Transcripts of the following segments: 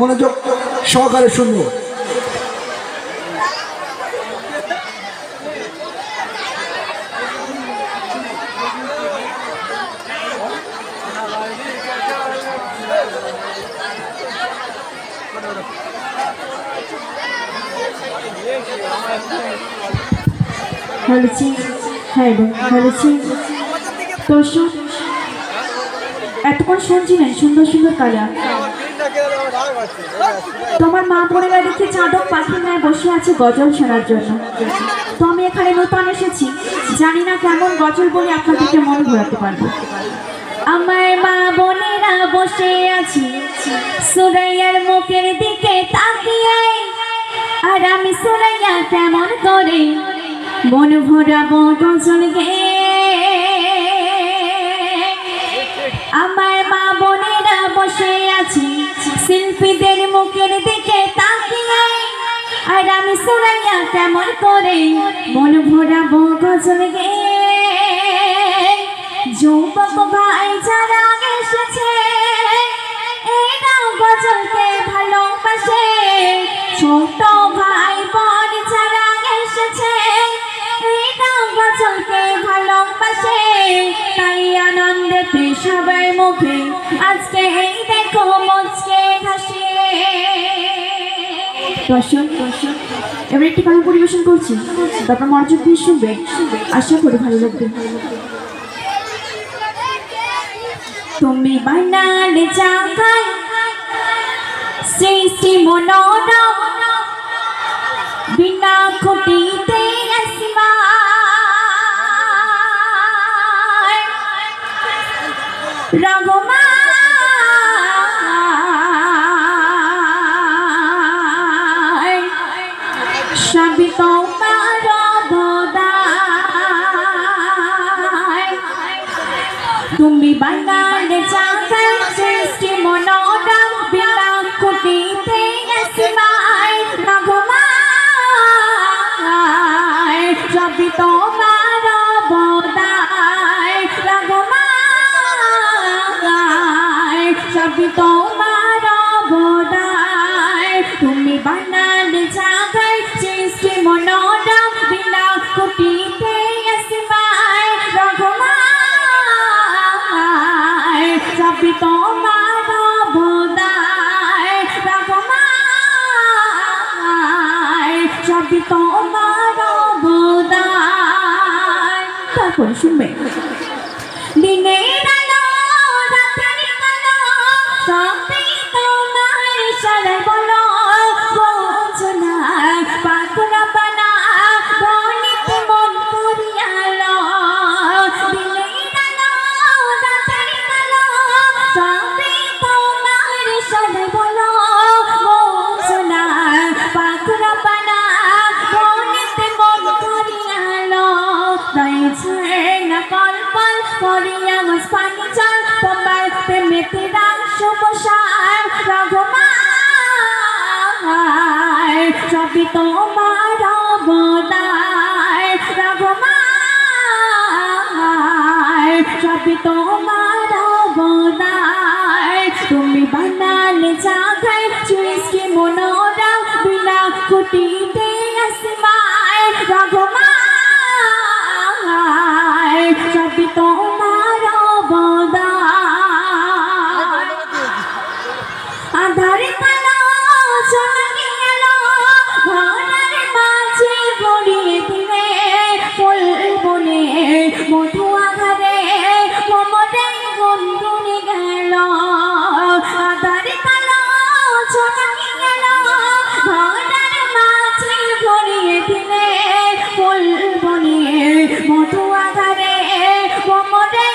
মনোযোগ সহকারে শুনব। হ্যাঁ এতক্ষণ শুনছিলেন সুন্দর সুন্দর কালা তোমার মা বোনেরা দেখে চাঁদক পাখির ন্যায় বসে আছে গজল শোনার জন্য। তো আমি এখানে নতুন এসেছি। জানি না কেমন গজল বলে আপনাদেরকে মন ঘোরাতে পারব। আমার মা বোনেরা বসে আছি, সুরাইয়ার মুখের দিকে তাকিয়ে আর আমি সুরাইয়া কেমন করে মন ভরাবো গজল গেয়ে আমার মা বোনেরা বসে আছি আর আমি সুরাইয়া কেমন করে মন ভরাবো গজল গেয়ে যৌবক ভাই যারা এসেছে, এরাও গজলকে ভালোবাসে। ছোট ভাই বোন যারা এসেছে, এরাও গজলকে ভালোবাসে। তাই আনন্দেতে সবাই মুখে, আজকে এই দেখো মুচকে হাসি। দর্শক এবার একটি গান পরিবেশন করছি। তারপর মনোযোগ দিয়ে শুনবে। আশা করি ভালো লাগবে। তুমি বানালে জাগায় সৃষ্টি মনোরম, বিনা খুঁটিতে আসমান রঘুমায় বাঙালে জাগাই সৃষ্টি মনোরম বিনা কুটিতে আসমাই রঘুমায় সবই তোমার অবদায় তারপরে শুনবে কল করিয়া মাস পানি চাল তোমার প্রেমেতে রাম শুভ সার রঘুমায়। সবই তোমার অবদায় রঘুমায়। সবই তোমার অবদায় তুমি বানালে জাগায় সৃষ্টি মনোরম বিনা কুটিতে মধু আধারে কোমরে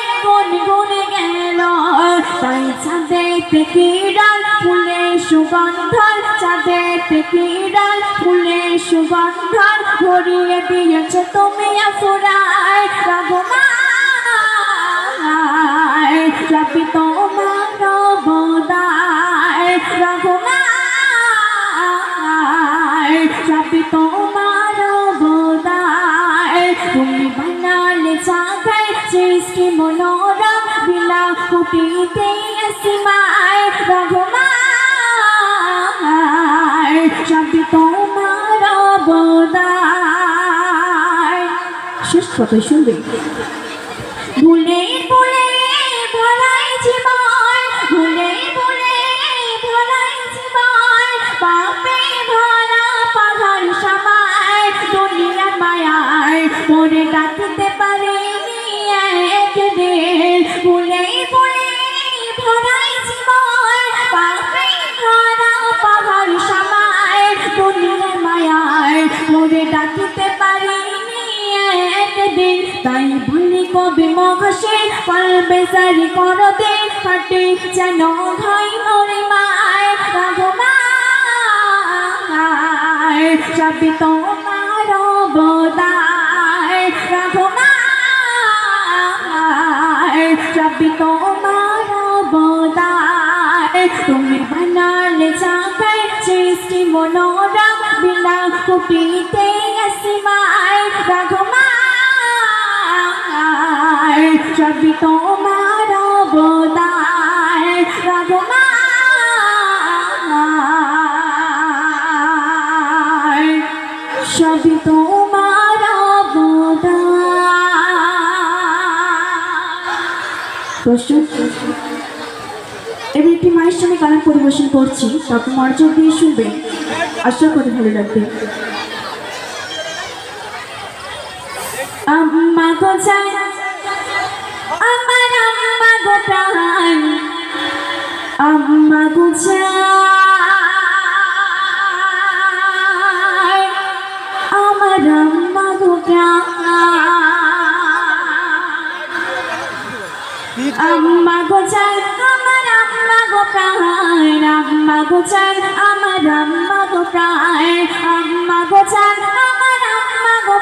সুগন্ধন চাঁদে কিরণ ফুলের সুগন্ধন ভরিয়ে দিয়েছ তুমি আফুরায় রঘুমায় সবই তোমার অবদায় মনোরম বিনা কুটিতে আসমায় রঘুমায় সবই তোমার অবদান। শেষ কতই শুনবে। ভুলে ভুলে ভরাই জীবন, ভুলে ভুলে ভরাই জীবন, পাপে ডাকতে পারিনি একদিন। তাই ভুলি কবে মঘসে পালবে সারি করতে হাটে যেন ভাই মরে মায় রাঘমায় সবই তোমার অবদায় রাঘমায় সবই তোমার অবদায় তুমি বানালে চাকায় সৃষ্টি মনোরা বিনা কুটিতে রাঘমায় সবই তোমার অবদায় রাঘমায় সবই তোমার প্রস্তুত এবার একটি মায়ের সঙ্গে গান পরিবেশন করছি তারপর মনোযোগ দিয়ে শুনবেন। আশা করি ভালো লাগবে। আম্মা গো চাই। আমার আম্মা গো প্রাণ আম্মা গো চাই। আমার আম্মা গো প্রাণ আম্মা গো চাই, আমার আম্মা গো প্রাণ আম্মা গো চাই, আমার আম্মা গো প্রাণ আম্মা গো চাই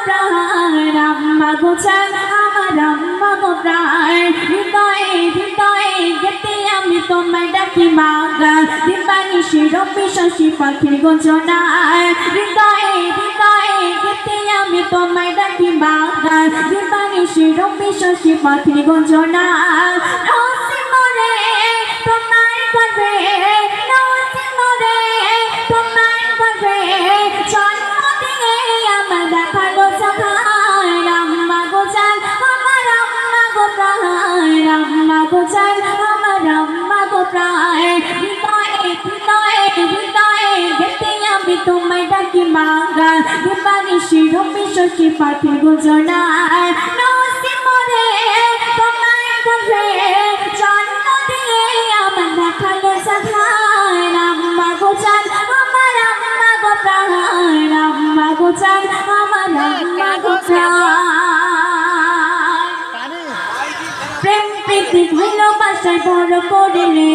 প্রাণ, আম্মা গো চাই আমার আম্মা গো প্রাণ। হৃদয়ে হৃদয়ে গেতে আমি তোমায় ডাকি মাগা দিবানি শিরপি শশী পাখির গঞ্জনায় হৃদয়ে হৃদয়ে গেতে আমি তোমায় ডাকি মাগা দিবানি শিরপি শশী পাখির গঞ্জনায় তোমায় ডাকি মাগা দিবানি শিরপি শশী পাখির গুজনায় ভালোবাসায় বড় করলে,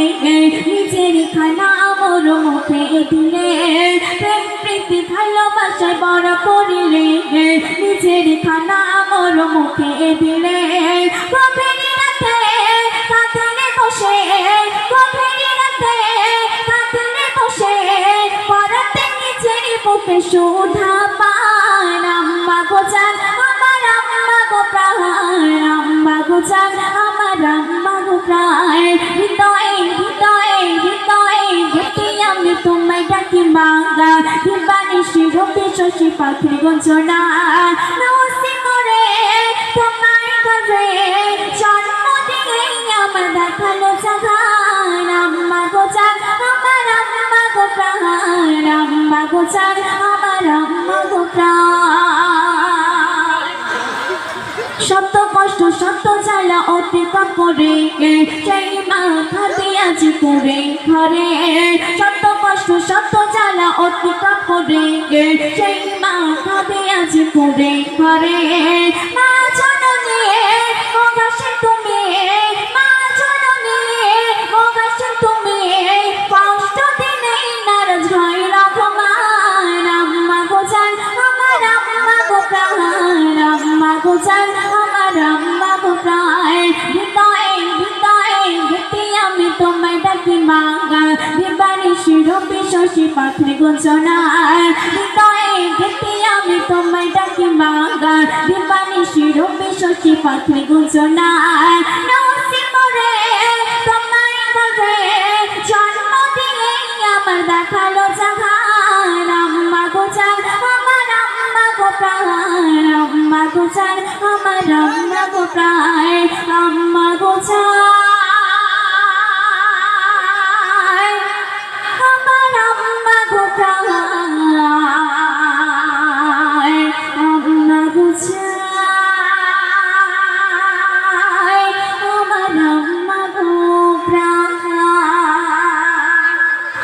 নিজের খানা মোর মুখে দিলে। প্রেম, প্রীতি ভালোবাসায় বড় করলে, নিজের খানা মোর মুখে দিলে। বুকে সুধা পান। আম্মা গোজান আমার আম্মা গো প্রাণ। আম্মা গোজান আমার আম্মা প্রাণ হৃদয়ে হৃদয়ে হৃদয়ে গেতে আমি তোমায় ডাকি মাগা। দিবানি শিরপি শশী পাখির গঞ্জনা। নসি করে তোমার করবে জন্ম দিয়ে আমার দেখাল জাগান কষ্ট জ্বালা করে সেই মা খাতে আজ করে ঘরে। শত কষ্ট, শত জ্বালা অতিতা করে সেই মা খাতে আজ করে ঘরে। মা বিমানি শিরূপী শশী পাখি গোচনা হৃদয়ে গেতে আমি তোমায় ডাকি মাগা বিমানি শিরূপী শশী পাখি গোচনা দেখাল জাহার আম্মা গোচার আমার আম্মা গো প্রাণ। আম্মা গোচার আমার আম্মা গো প্রাণ।